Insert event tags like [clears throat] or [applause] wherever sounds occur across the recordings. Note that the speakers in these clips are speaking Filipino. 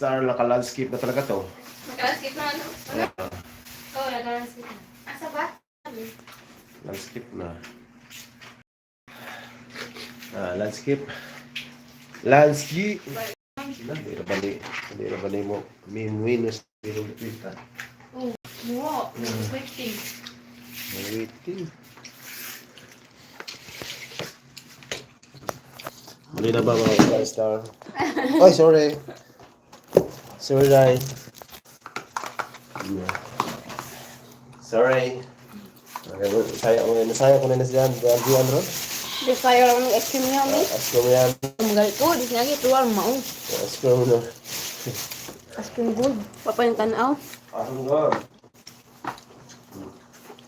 Star, naka-landscape na talaga to. Nakalanskip na ano? Ano? Oo, nakalanskip na. Asa ba? Landscape na. Ah, landscape. Landscape. Hindi na ba ni, hindi na ba ni mo min-minus bilog kita. Oo. Mo. Waiting. May waiting. Muli na ba mga star? [laughs] Ay, sorry. Sorry. Sorry. Okay, saya ko na saya ko na nasyan. Diyan diyan ron. Di kayo lang ng ice cream niya, mi. Ko mo yan. Magalit ko, di sinagi, tuwal mo. Ask ko mo na. Ice cream good. Papa yung tanaw. Ahong gawin.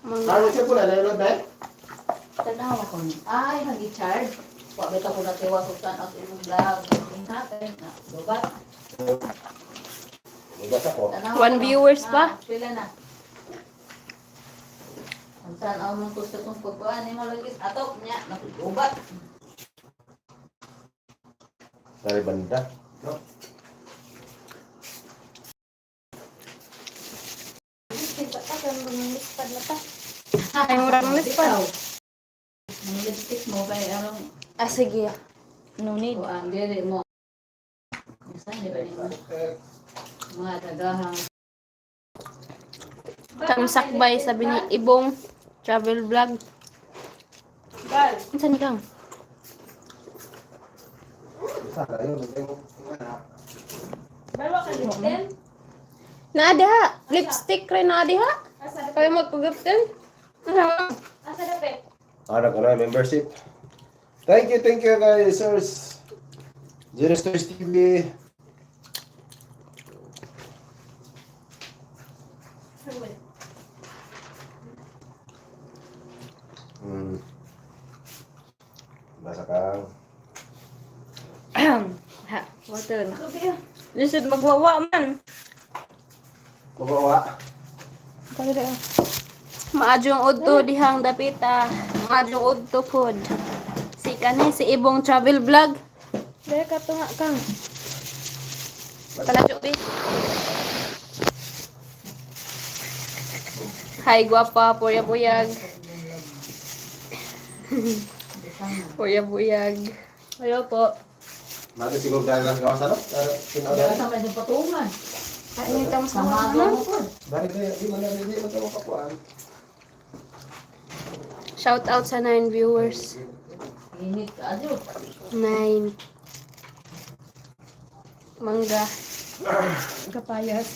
Mga Ano siya po na nanonood na eh? Tanaw ako ni. Ay, nag-charge. Pabit ako na tiwa ko tan at imong vlog. King natin na. Lubat. Magbasa ko. One viewers pa? Ah, Pila na. Ang tanaw mong gusto kong pagkuhan. Hindi mo lagi. Atok niya. Nakugubat. Dari banda. No? Ay, murang Ikaw. Ang lipstick mo kay anong Ah, sige. No need. kuhan. Dili mo. Saan di ba? Mga dagahang. Kamsakbay, sabi ni Ibong. Travel vlog. Bal, Saan kang? Naada. Lipstick rin naadi ha. Asa dapat? Kayo magpagaptin? Asa dapat? Ano ka na, membership. Thank you, thank you guys, sirs. Zero Stars TV. Hmm. Basa ka. ha, water. Lisod magwawa man. Kubawa. Talaga. Maadjong udto dihang dapita. Maadjong udto pod. Si kani si Ibong Travel Vlog. Dere ka to nga kang. Kalajo bi. Hi guwapa, puya [laughs] puya buyag. Ayo po. Mati siguro dahil lang kawasan, no? Pero, Kaya sa may patungan. Ano yung tama sa mga mo po. Dahil di, di man na, di man tayo kapuan. Shout out sa 9 viewers. Init ka adyo. 9. Mangga. Kapayas.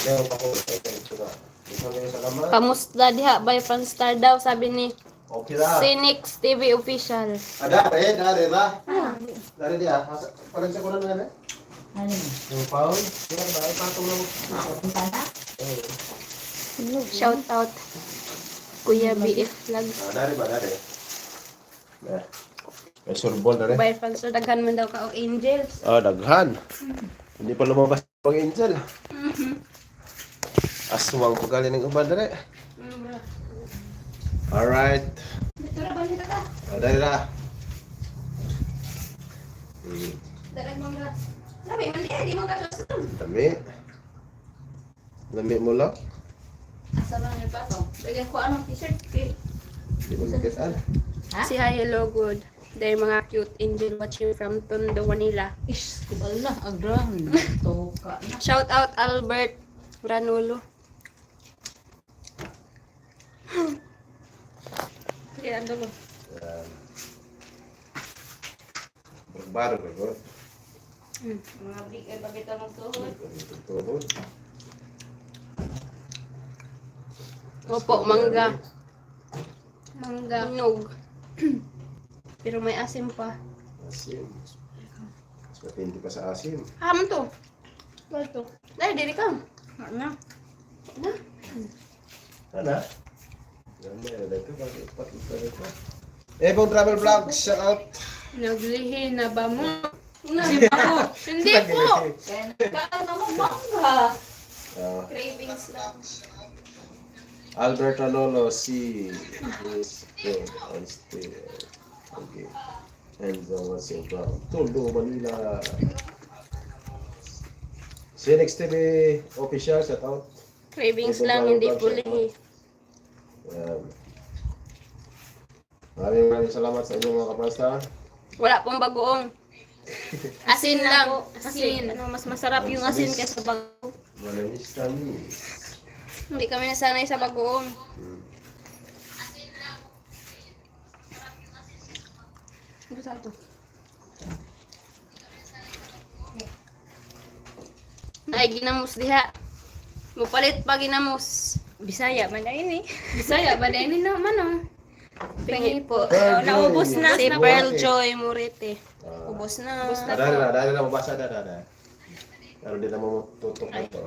Pero pa ko, ito, Kamusta diha by Franstar daw sabi ni Okay na. Sinix TV official. Ada, eh, dari lah. Dari dia. Paling sa kunan nga Ano mo? Yung pound. Yung. Punta na? Shout out Kuya BF Vlog. Dari ba, dari. May surbol na rin. By Franstar daghan man daw ka og angels. Ah, daghan. Hindi pa lumabas pang angel. Aswang ko galing ng uban dari. Alright. Dito ra ba dito ka? Ah, dari na. Hmm, Dalag mangga. Labi man di di mo ka dami. Dami mo lang. Asa lang yung pato? Bigyan ko anong t-shirt kay Hindi mo nakitaan. Ha? Si hi hello good. Dahil mga cute angel watching from Tondo, Manila. Ish, tibal na. Agram. [laughs] Toka na. Shout out Albert Granulo. Kaya dulo. Yan. Barbaro ka ko. Mga big ay pagkita ng tuhod. Tuhod. Opo, mangga. Mangga. Inog. [clears throat] Pero may asim pa. Asim. Mas matindi pa sa asim. Ah, man to. Wala to. Dahil, diri ka. Ano? Ano? Ano? Dito? Ebong Travel Vlog, shout out. Naglihi na ba mo? [laughs] Hindi po. Hindi po. Na mo mangga. Ah, Cravings lang. Albert Alolo, si is good on still. Okay. Enzo Silva. Tondo, Manila. CNX TV official, shout out. Cravings lang, hindi puli. Yan. Maraming maraming salamat sa inyo mga kapasta. Wala pong bagoong. [laughs] Asin lang. Asin. Ano, mas masarap yung asin kaysa bagoong. Malamis kami. Hindi kami nasanay sa bagoong. Hmm. Ano sa ito? Ay, ginamos diha. Mupalit pa ginamos. Bisaya man na ini. Bisaya, ba na ini naman oh. Pingi po. Pearl Naubos Joy. na si Pearl na. Joy Murete. Ah. Ubos na. Ubos Ada na, ada na, mabasa na, ada na. Pero di na mo tutok na to.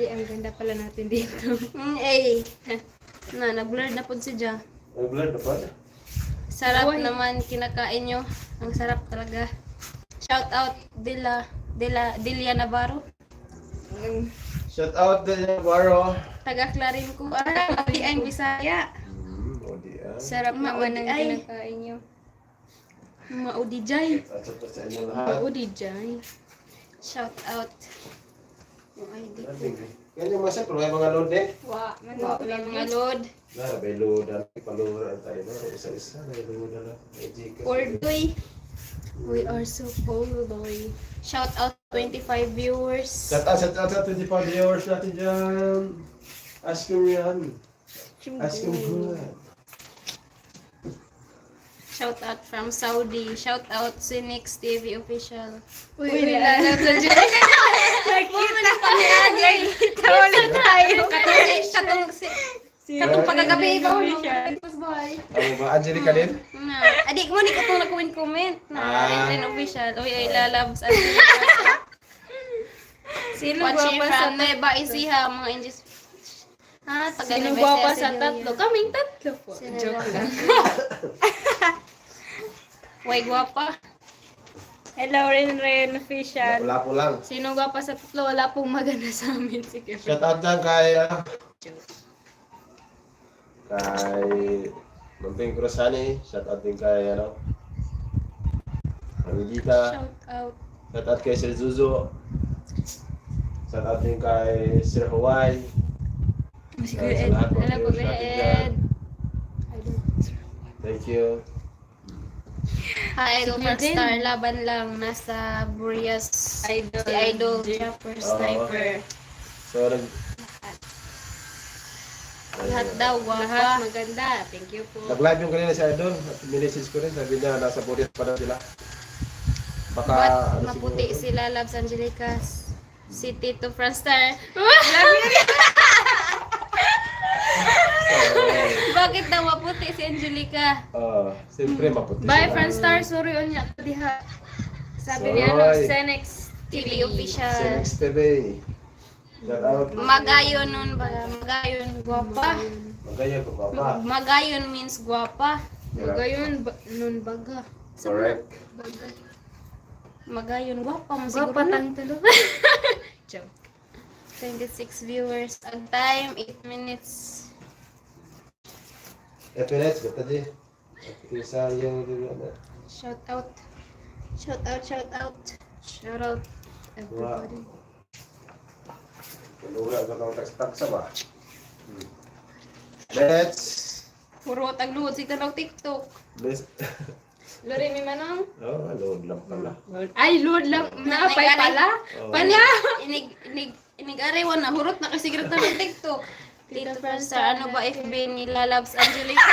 Ay, ang ganda pala natin dito. Mm, ay. Na, nag-blur na po si Ja. Blood na pa. Sarap Uy. naman kinakain nyo. Ang sarap talaga. Shout out Dila Dila Delia Navarro. Shout out din yung Baro. Taga Clarin ko. Ah, di ang Bisaya. Hmm, o di ah. Sarap Mawan maudi ang ay. kinakain. At sa sa inyo lahat. Maudijay. Shout out. Yung ID ko. Yan yung masa, pero may mga load eh. Wa, man Wa wala mga load. Na, may load na. Paluran tayo na. Isa-isa na yung load na. May Gcash. Ordoy. We are so Ordoy. Shout out 25 viewers. Shout out, shout out sa 25 viewers natin dyan. Ask him yan. Ask him good. Shout out from Saudi. Shout out Cinix TV official. Uy, Uy, uy, lalab na dyan. Nakita. Tawala tayo. Katong, katong, si- katong pagkagabi ba? Bye. Ano ba? Angelica din? Na, adik mo ni katong nakuwin comment na Ah. Official. Uy, ay lalabs. [laughs] Sino gwapa sa Nueva Ecija, mga Indies. Ha, taga Sino Ecija sa tatlo? Kaming tatlo po. Sino Joke lang. [laughs] Way gwapa. Hello, Ren Ren official. Wala po lang. Sino gwapa sa tatlo? Wala pong maganda sa amin. Sige. Shout out dyan kay... ah, kay... Mamping Cruzani. Shout out din kay ano... Amigita. Shout out. Shout out kay Sir Zuzo. Shout out din kay Sir Hawaii. Si Kuya sa Ed. Alam ko, Ed. Thank you. Ha, Idol Si Kuya Jen. Star, laban lang. Nasa Burias. Idol. Si Idol. Oo. Sniper. So, nag... Lahat daw, Lahat maganda. Thank you po. Nag-live yung kanina si Idol. At Minessage ko rin. Sabi niya, nasa Boris pa daw sila. Baka... Ba't ano maputi siguro, sila, Labs Angelicas? Si Tito Franstar. Bakit daw maputi si Angelica? Ah, siyempre maputi Bye. Franstar. Sorry, unya ko diha. Sabi Sorry. niya, no, Senex TV official. Sinix TV. Shout out. Magayon nun ba? Magayon, guwapa. Magaya ko baba. Magayon means guwapa. Magayon, ba, nun baga. Correct. Magayon, guwapa. mo siguro Guwapa tang tulo. [laughs] Joke. 26 viewers. Ang time, 8 minutes. Eh, minutes, gata di. Isa yung. Shout out. Shout out, shout out. Shout out everybody. Wala ka kang tax-taxa ba? Hmm. Let's... Puro tagluhod si Tanaw TikTok. Let's... [laughs] Lori, may manong? Oh, load lang pala. Ay, Lord lang. Naapay Nanay, pala. Oh. Pala! Inig, inig, inigarewan na. Hurot na kasi na ng TikTok. Tito Franstar, ano ba FB ni Lalabs Angelica? [laughs]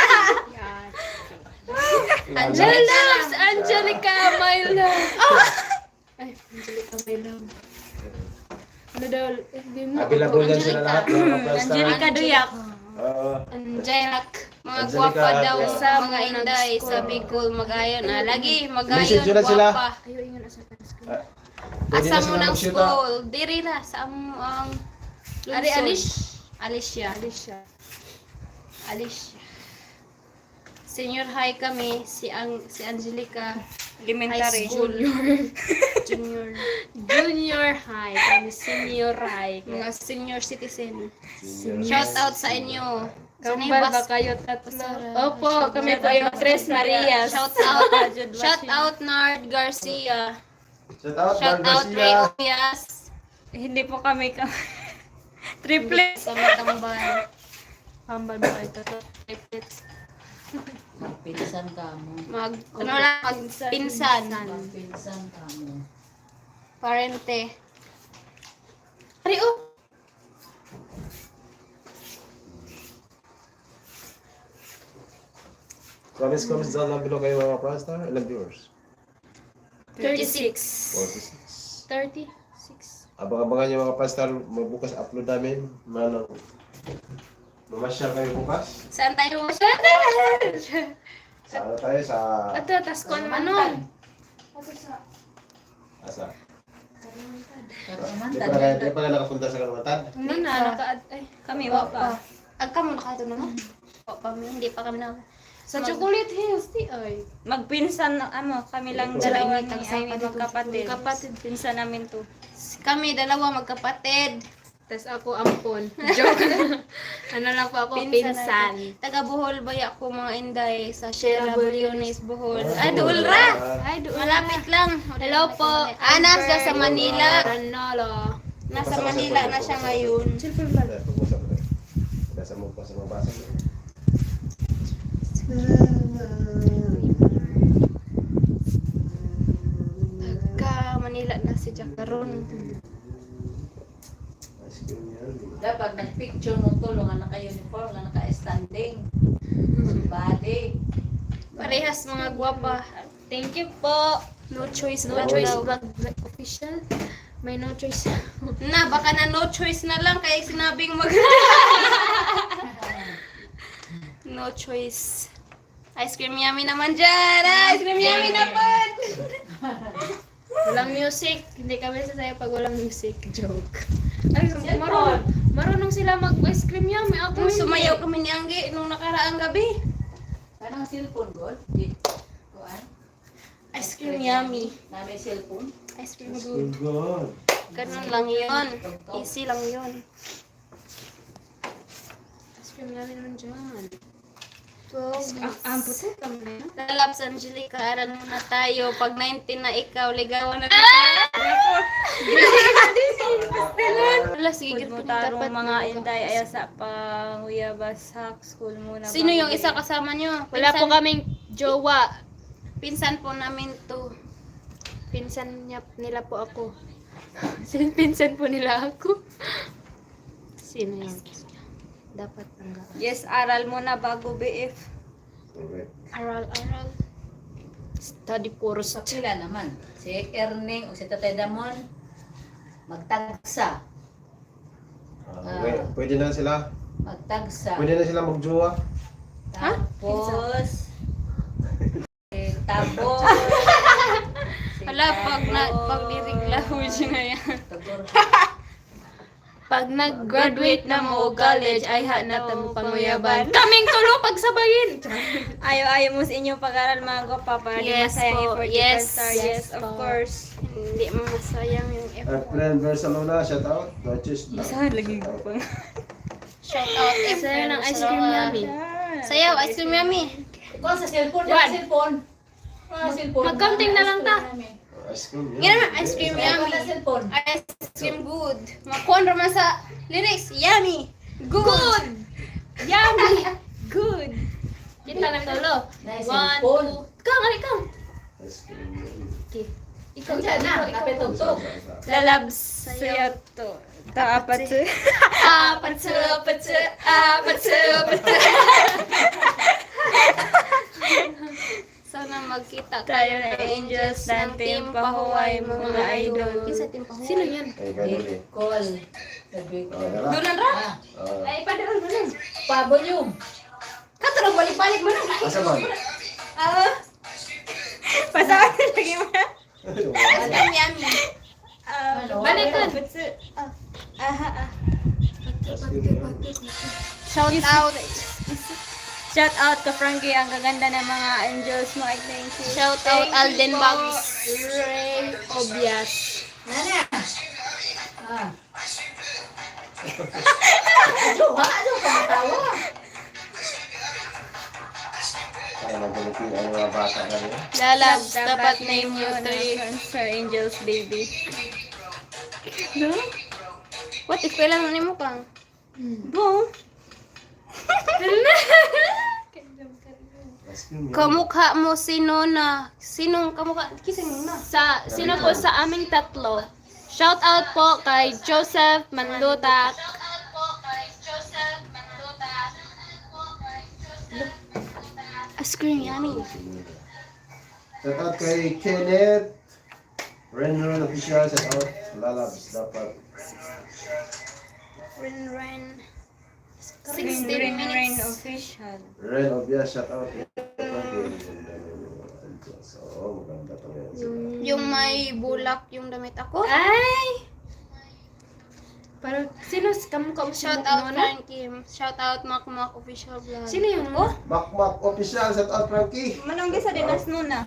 Angelica! Loves Angelica, my love. [laughs] Ay, Angelica, my love. Ano daw, FB mo? Available yan sila lahat. Angelica Duyak. Oo. Angelic. Mga Angelica, gwapa daw. Sa mga inday. Sa Bicol, magayon. Ah, lagi, magayon, Message nyo na sila. gwapa. Ah, Pwede Asa na mo sila ng mag-shoot, ah. school. Diri na. Sa mo ang... Ari, Lungsod. Alish. Alicia. Alicia. Alicia. Senior high kami. Si ang si Angelica. Elementary. High school. [laughs] Junior. Junior high. Kami senior high. Mga senior citizen. Senior. Shout out sa inyo. Kambal ba kayo tatlo? Opo, kami po yung Tres Marias. Shout out. [laughs] Shout out Nard Garcia. Shout out, Shout Mar out Ray Garcia. Omias. Hindi po kami ka [laughs] triplets. Sa Matambal. Kambal ba kayo tatlo? Triplets. Magpinsan ka mo. Mag, ano lang, magpinsan. Magpinsan ka mo. Parente. Ari, oh. Comments, comments down lang below kayo mga Prasta. Ilang viewers? 36. 46. 36. Abang-abangan nyo mga Prasta. Magbukas upload namin. Manang Mamasyal kayo bukas. Saan tayo mo Sa ano tayo? Sa... Ato, tas kon ano? Asa? Kalimantan. Di pa na, di pa na nakapunta sa Kalimantan? Ano na, nakaad... Ay, Kami wa pa. Ang kamo na kato na no? O pa hindi pa kami na. sa Chocolate Hills, di ay. Magpinsan na ano, kami lang Dalawa ni Amy magkapatid. Magkapatid. Pinsan namin to. Kami dalawa magkapatid. Tas ako ampon. [laughs] Joke. ano lang po ako, pinsan. Taga Bohol ba ako mga inday sa Sierra Leones Bohol. Ay, Duol ra. Ay, doon. Malapit lang. Hello po. Ah, nasa sa Manila. Ranolo. Nasa Manila na siya ngayon. Nasa mo pa sa mabasa. Taga Manila na si cream yan. Dapat nag-picture mo to, nga naka-uniform, nga naka-standing. Body. Parehas mga gwapa. Thank you po. No choice No ba choice vlog official. May no choice. [laughs] Na, baka na no choice na lang kaya sinabing mag... [laughs] no choice. Ice cream yummy naman dyan! Ice cream yummy naman! [laughs] Walang music. Hindi kami sasaya pag walang music. Joke. Ay, marunong, marunong sila mag-ice cream yan. May ako sumayaw kami ni Anggi nung nakaraang gabi. Kanang cellphone, God? Di. Kuan? Ice cream yummy. Na may cellphone? Ice cream good. cream good. Ganun lang yun. Easy lang yun. Ice cream namin naman dyan. Ang puti kami na yun. Lalabs Angelica, aral muna tayo. Pag 19 na ikaw, ligawan na kita. Wala, sige, mo tarong mga inday aya sa panguyabas sa school muna. Sino yung isa kasama nyo? Wala po kaming jowa. Pinsan po namin to. Pinsan niya, nila po ako. Sin- [laughs] Pinsan po nila ako. [laughs] Sino yun? Dapat ang Yes, aral muna bago BF. Correct. Aral-aral. Study course. Sa pila naman. Si Erning o si Tatay Damon, magtagsa. Ah, okay. Pwede na sila. Magtagsa. Pwede na sila magjowa. Tapos, si Tabo. si [laughs] Wala, pag, na, pag niriglaho siya na yan. Tagor- Pag nag-graduate na mo o college, ay ha na tamo panguyaban. Kaming tulo pagsabayin! [laughs] Ayaw-ayaw mo sa inyong pag-aral mga gwapa para di Yes masayang po, effort yes, yes, star. yes Yes, of po. course. Hindi masayang yung Uh, effort. Plan Barcelona, shout out. Noches. Isa lagi ko pa. Shout out. Sayo ng ice cream yummy. Sayaw, ice cream yummy. Ikaw sa cellphone, sa cellphone. Cellphone. Mag-counting na lang ta. Ice cream. Yan ice cream yummy. cellphone. Ice cream good. Makuha naman sa lyrics. Yummy. Good. Yummy! Good. Kita na tulo. Na One, two. Ikaw, nga ikaw. Ice cream. Ikaw, Ikaw dyan na, napitugtog. Lalabs saya to. Ta [laughs] apat sa. Apat sa, apat sa, apat sa, apat sa. [laughs] Sana magkita Tayo na angels ng Team Pahuway, mga idol. Kinsa team pahuway? Sino yan? Ay, ganun eh. Call. Ah, ra? Ah, Ah, Ay, padaan mo lang. pa-volume. Katarong balik-balik mo lang. Asa man? Ah, Pasahan lagi mo. ice cream yummy. Ano? Balikan. Aha, ah. Cream yan. Shout out. Shout out to Frankie, ang gaganda ng mga angels mo. I thank you. Shout out Alden Bugs. Ray Obias. Nana. Ah. Ano? Ano mga bata na rin. Lalabs, dapat name mo you na three. Sir Angel's baby. No? What if kailangan mo kang? Boom. [laughs] Ice cream yan. Kamukha mo sino na? Sinong kamukha? Kising mo na. Sa, sino po sa aming tatlo? Shout out po kay Joseph Mandutak. Ice cream, yummy. Shout out kay Kenneth. Renron official, shout out. Lalabs, dapat. Ren, ren. Rain, 16 rain, rain minutes. official. Ren, obvious, shout out. So, maganda to yan. Yung may bulak yung damit ako. Ay! Parang, sino kamukha mo Shout sa out Nona? Frankie. Shout out Mac Mac official vlog. Sino yun? Oh? Mak Mak official, shout out Frankie. Manong gisa din as nuna.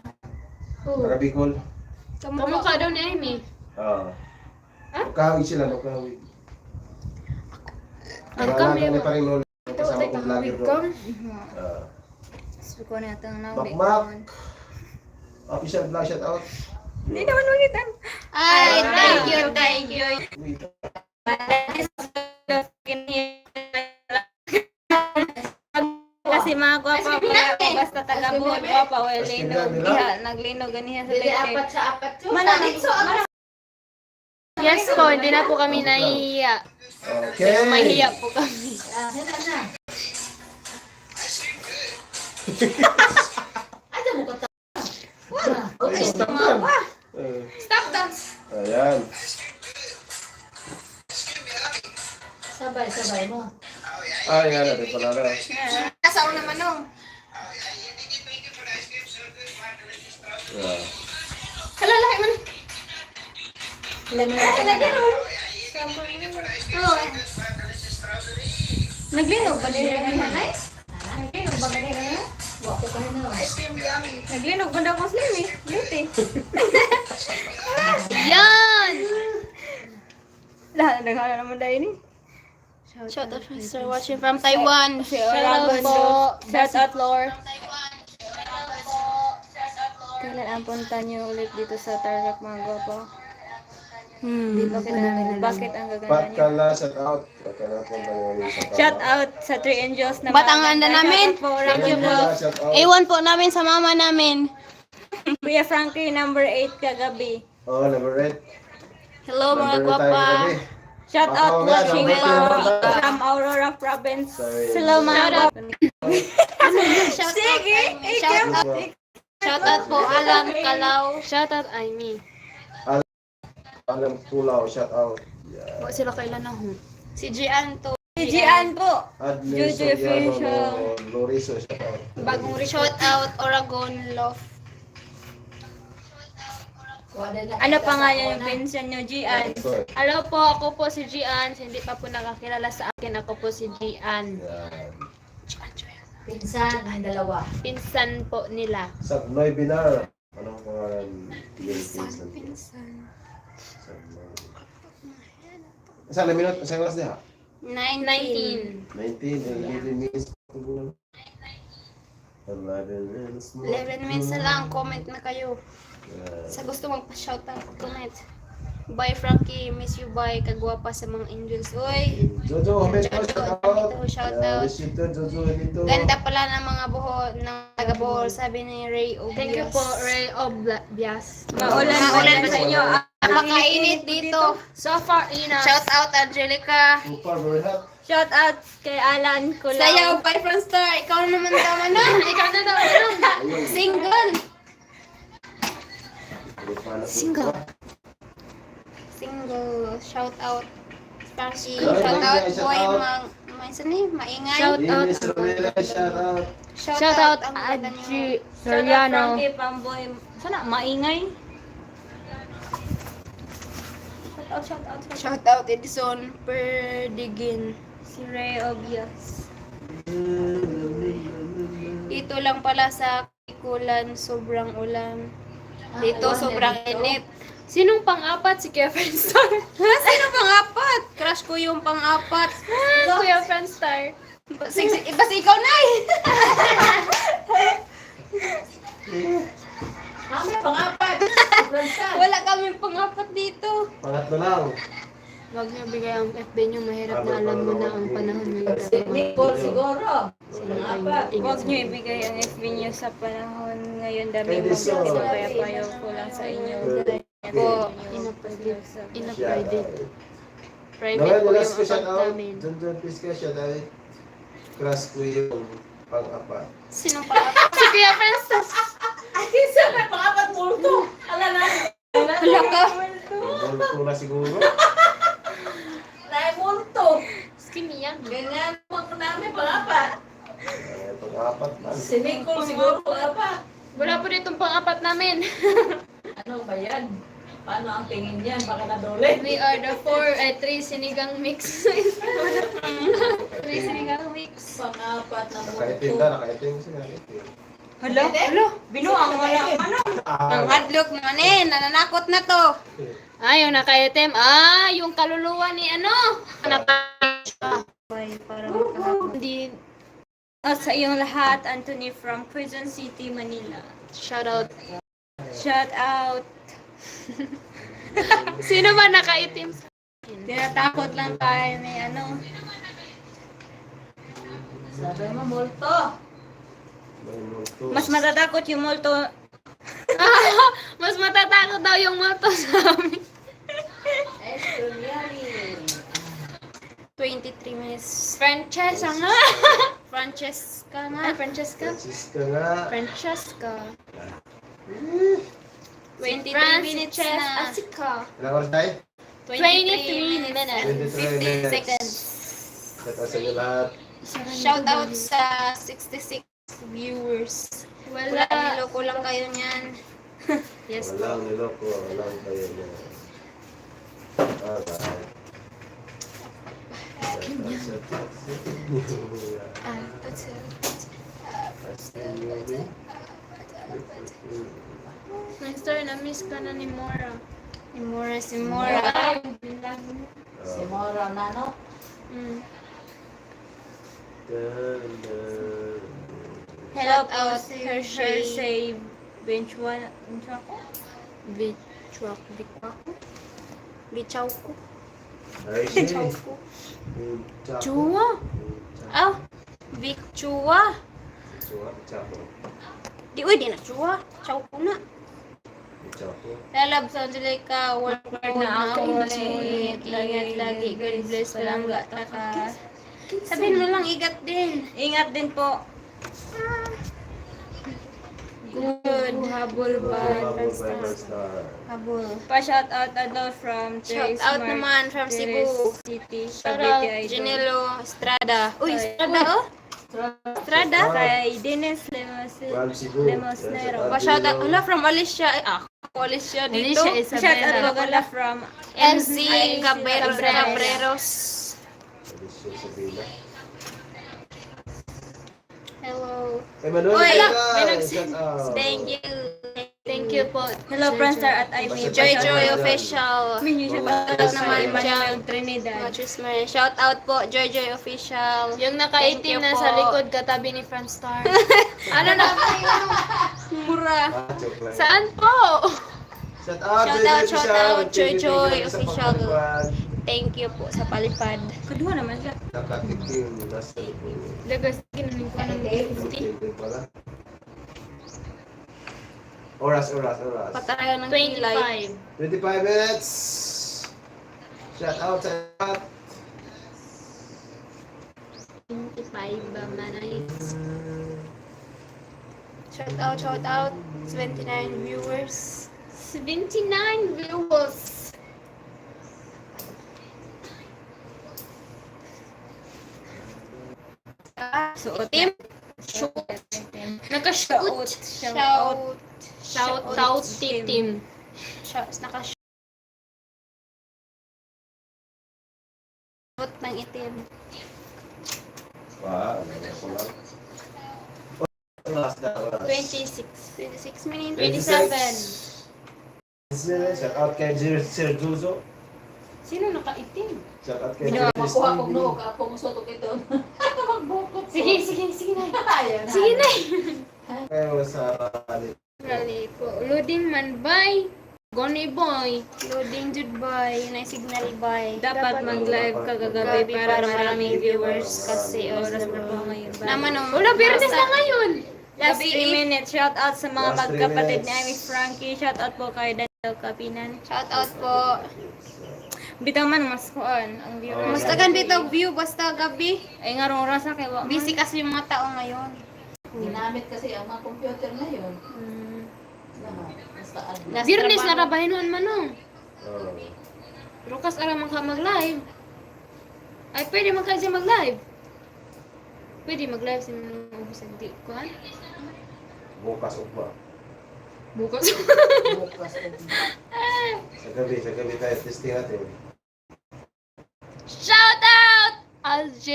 Para Bicol. Kamukha daw ni Amy. Ah. Magkahawig sila, magkahawig. Ang Wala kami- na pa rin lolo. Ito, ko ang ko. Ah. Suko na itong Mak nauli. Mak. Official vlog, shout out. Hindi naman magitan. Ay, thank you, thank you. Kasi mga gwapa pa, basta taga buhod gwapa, well, linog, naglinog ganiha sa Dili lente. apat sa apat yun. Mana, mana, Yes po, hindi na po kami nahihiya. Okay. Mahihiya po kami. Ah, na. Ay, mo ka Wala. Ay, stop yan. Eh, Stop dance. Ayan. Sabay, sabay mo. Ay, yan natin pala na. Nasa una manong. Yeah. Hala, lahi man. Ilan mo na Oh. Naglinog ba din yung nanay? Naglinog ba ganyan na? Wako ka na. naglinog ba daw ko slim eh, lente. Yan! Lahat, naghala naman dahil ni. Shout out Mr. watching from Taiwan. Shout out po. po. Shout out, Lord. Kailan ang punta niyo ulit dito sa Tarlac, mga gwapa? Hmm. Bakit, bakit ang gaganda Pat niyo? Kala, shout out. Pat Kala po ba Shout out sa Three Angels na Batangan na mga- namin. Thank you po. Ewan po namin sa mama namin. Kuya Frankie, number 8 kagabi. Oh, number 8. Hello mga Number tayo gwapa. Shout out watching from, 10 na. from Aurora Province. Hello mga Sige, out. Shout out. Shout out po Alam Kalaw. Shout out Amy. Alam Kulaw, shout out. Yeah. Wa sila kailan na ho. Si Gian to. Si Gian po. Admin Jojo Soriano, Official. Loriso, shout out. Bagong shout out Oragon Love. Ano pangalan yung pinsan niyo, Gian? Ito, Hello po, ako po si Gian. Hindi pa po nakakilala sa akin, ako po si Gian. Yan. Pinsan, ang dalawa. Pinsan po nila. Sa Noy Binar. Anong pangalan? Yung pinsan. Sa na minute, sa oras diha? 19. 19. 19 and 11 minutes. 11 minutes. more. 11 minutes na lang. Comment na kayo. Yeah. Sa gusto magpa-shout out, comment. Bye Frankie, miss you bye. Kagwapa sa mga angels. Uy, Jojo, Humito, shout out. Shout out. Luisito, Jojo, Humito. ganda pala ng mga buho ng taga Bohol, sabi ni Ray Obias. Thank you po, Ray Oblias. Maulan Maulan ba sa inyo? Napakainit dito. So far, Ina. Shout out Angelica. Super, very hot. Shout out kay Alan Kulang. Sayaw, bye from star. Ikaw naman tama na. [laughs] Ikaw na daw. Single. Single. Single. Shout out. Frankie. Shout out. Boy, mang... May sani, maingay. Shout out. Shout out. Shout out. Adji Shout out Soriano. Pamboy. Sana, maingay. Shout out, shout out, shout out. Shout out Edison Perdigin. Si Ray Obvious. Dito lang pala sa Kikulan, sobrang ulan. Dito, sobrang init. Sinong pang-apat? Si Kuya Friendstar. [laughs] Sino pang-apat? Crush ko yung pang-apat. Kuya Friendstar. Iba si, iba si ikaw, Nay! Kami, pang-apat. [laughs] Wala kami pangapat dito. Pangatlo lang. Huwag niyo bigay ang FB niyo. Mahirap na alam mo na ang panahon ngayon. Si Nicole siguro. Pang-apat. Huwag niyo ibigay ang FB niyo sa panahon ngayon. Dami Pwede mo so. kaya payo ko lang sa inyo. Po, ina-private. Ina-private. Private Nawal po mo yung last ko shout account out. namin. Dun dun please ka shout out. Crush ko yung pang-apat. Sino pa? Si Kuya Francis. Ay, isa may pang-apat multo. Ala na. Wala ka. Ko na siguro. Nay multo. Skinny yan. Ganyan mo namin pang-apat. Ay, Pang-apat lang. Si Nicole siguro pang-apat. Wala po ditong pangapat namin. Ano ba yan? Paano ang tingin yan? Baka nadole. We are the four, eh, three sinigang mix. three sinigang mix. Pang-apat na Nakaitim multo. ka, nakaitim siya. nakaitim. Hala, hala. Binuang wala. Ano? Ang Ah, hadlock naman eh. Nananakot na to. Ah, yung naka-item. Ah, yung kaluluwa ni ano. Bye, para makahapon. Hindi, At sa iyong lahat, Anthony from Quezon City, Manila. shout out. Shout out. [laughs] Sino ba naka-item? Tinatakot lang tayo ni ano. Sabi mo multo. multo. Mas matatakot yung multo. [laughs] Mas matatakot daw yung moto sa amin. Estudiari. 23 minutes. Francesca nga. [laughs] Francesca nga. Francesca. Francisca nga. Francesca. 23 minutes na. Asika. Ilang oras tayo? 23 minutes. 23 minutes. seconds. Shout out sa lahat. Shout out sa 66 viewers. Wala. Wala, niloko lang kayo niyan. [laughs] Yes. Walang niloko, walang kayo na. Alright. Ah, that's it. Inyo. Mister, na-miss ka na ni Mora. Simora, Simora. Si Mora Nano. Mm. Dun. Shout out Hershey. Hershey. Hershey. Bench 1. Bench ako. Bichwak, bikwak. Bichaw ko. Hershey. Bichaw ko. Chapo. Chua. Ah, Bichua. Chua, Chapo. Di, uy, di na chua. Chow ko na. Lalab sa Angelica, work na ako ulit. ulit. Ingat lagi. God bless. Walang gata ka. Sabihin mo lang, igat din. Ingat din po. Good. Habol ba? Habol. Pa-shout out ano from Shout out naman from Cebu. City. Shout Cavite out Idol. Janelo Estrada. Uy. Estrada oh. Estrada. Kay Dennis Lemos. From Cebu. Lemosnero. Pa-shout out. Hala, from Alicia. Ay, ah, Alicia dito. Alicia Shout out pala from MC MC Cabreros. Hello. Emmanuel, Oy, may. Thank you. Thank you po. Hello, Franstar at Ivy. Joy Joy. Official. Minyo siya Wala. ba Shout out naman dyan. Trinidad. Matches Mary. Shout out po, Joy Joy Official. Yung Thank naka-itim you na po. sa likod katabi ni Franstar. [laughs] ano na? [laughs] Mura. Ah, joke lang. Saan po? Shout out, Shout Joy out, Joy shout Official. out, Joy Official. Thank you po sa palipad. Kadua naman siya. Dagas, ginanin ko ng 50. Hindi pala. Oras, oras, oras. Patarayan ng kilay. 25. 25 minutes. Shout out sa lahat. 25 ba manayos? Shout out, shout out. 79 viewers. 79 viewers. Suot Team, Shoot. Nakashoot. Shout. shout. Shout out team. Shout. Naka shout ng itim. Wow, ano ko lang. Oras na, oras. 26. 26 minutes. 27. Shout out kay Sir Sir Juzo. Sino nakaitim? Shout out kay Binawa Sir Makuha kong Stevie. nuhog. Ako mo sutok ito. Magbukot. Sige, sige, sige na. [laughs] Ayaw na. Sige na. Kayo sa rally. Rally po. Loading man by Goni boy. Loading jud by. Na signal by. Dapat mag-live ka kagabi para maraming viewers kasi oras na po ngayon. Naman nung... Wala, Biyernes na ngayon. Last 3 minutes, shout out sa mga Last three magkapatid ni minutes. Amy Frankie. Shout out po kay Daniel Kapinan. Shout out po. Bitaw man mas kuan ang viewers. Basta kan bitaw view, basta gabi. Ay nga rong rasa kay wa. Busy kasi yung mga tao ngayon. Ginamit kasi ang mga computer ngayon. Hmm. Lahat. Basta admin. Last Biyernes na trabaho. rabahinon manong. Oh. Rukas ara man ka mag-live. Ay, pwede man kasi mag-live. Pwede mag-live sa mga ubusan di ko. Bukas ugma. Bukas. Bukas. Sa gabi, sa gabi tayo testing natin. Shout out! Alj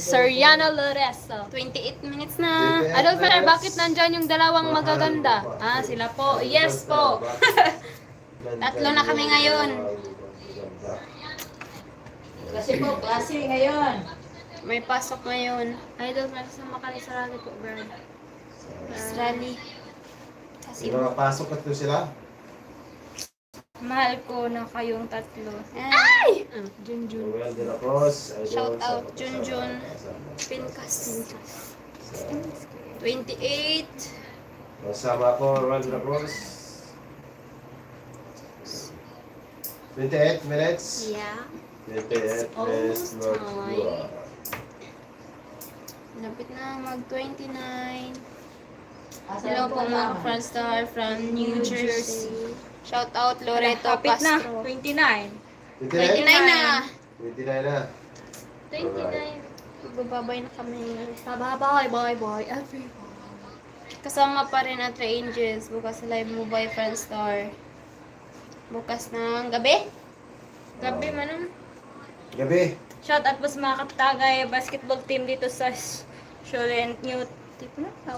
Soriano Loreso. 28 minutes na. Adolf Ferrer, bakit nandyan yung dalawang magaganda? Ah, sila po. Yes po. Tatlo na kami ngayon. Kasi po, klase ngayon. May pasok ngayon. Idol Ferrer, sa makalisarali po, Brad. Australia. Kasi Sino pasok at sila? Mahal ko na kayong tatlo. Ay! Junjun. Noel de la Cruz. Idol, Shout sa- out, Junjun. sa- Pinkas. sa- 28. Kasama ko, Noel de la Cruz. 28 minutes. Yeah. 28 minutes. Almost Lord. time. Lapit na mag-29. Hello po mga friendstar from New Jersey. Shout out Loreto Kapit na, Castro. 29. 29? 29 na. 29 na. 29. Magbababay na kami. Bye-bye, bye-bye, everyone. Kasama pa rin at Angels. Bukas live mo by Friendstar. Bukas ng gabi. Gabi manong. Gabi. Shout out po sa mga katagay basketball team dito sa Sholen New?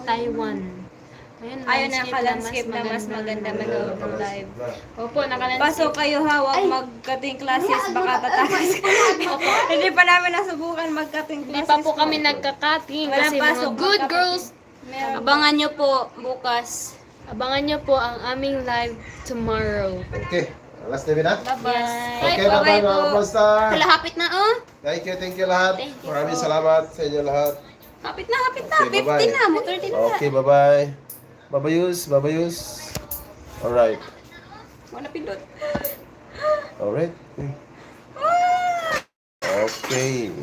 Taiwan. Ayun, na landscape ka-landscape na mas maganda mag-out ng live. Opo, nakalandscape. Pasok kayo ha, huwag mag-cutting classes, baka tatakas ka. [laughs] Hindi pa namin nasubukan mag-cutting Hindi classes. pa po kami nagka-cutting kasi pasok, mga good girls. Meron. Abangan nyo po bukas. Abangan nyo po ang aming live tomorrow. Okay. Alas 9 na? Bye-bye. Okay, bye-bye mga Monster. Hala, hapit na oh. Thank you, thank you lahat. Thank you Maraming po. salamat sa inyo lahat. Hapit na, hapit na. Okay, 50 bye-bye. na, mo 30 na. Okay, bye-bye. Babayus, babayus. Alright. Wala pindot. Alright. Okay.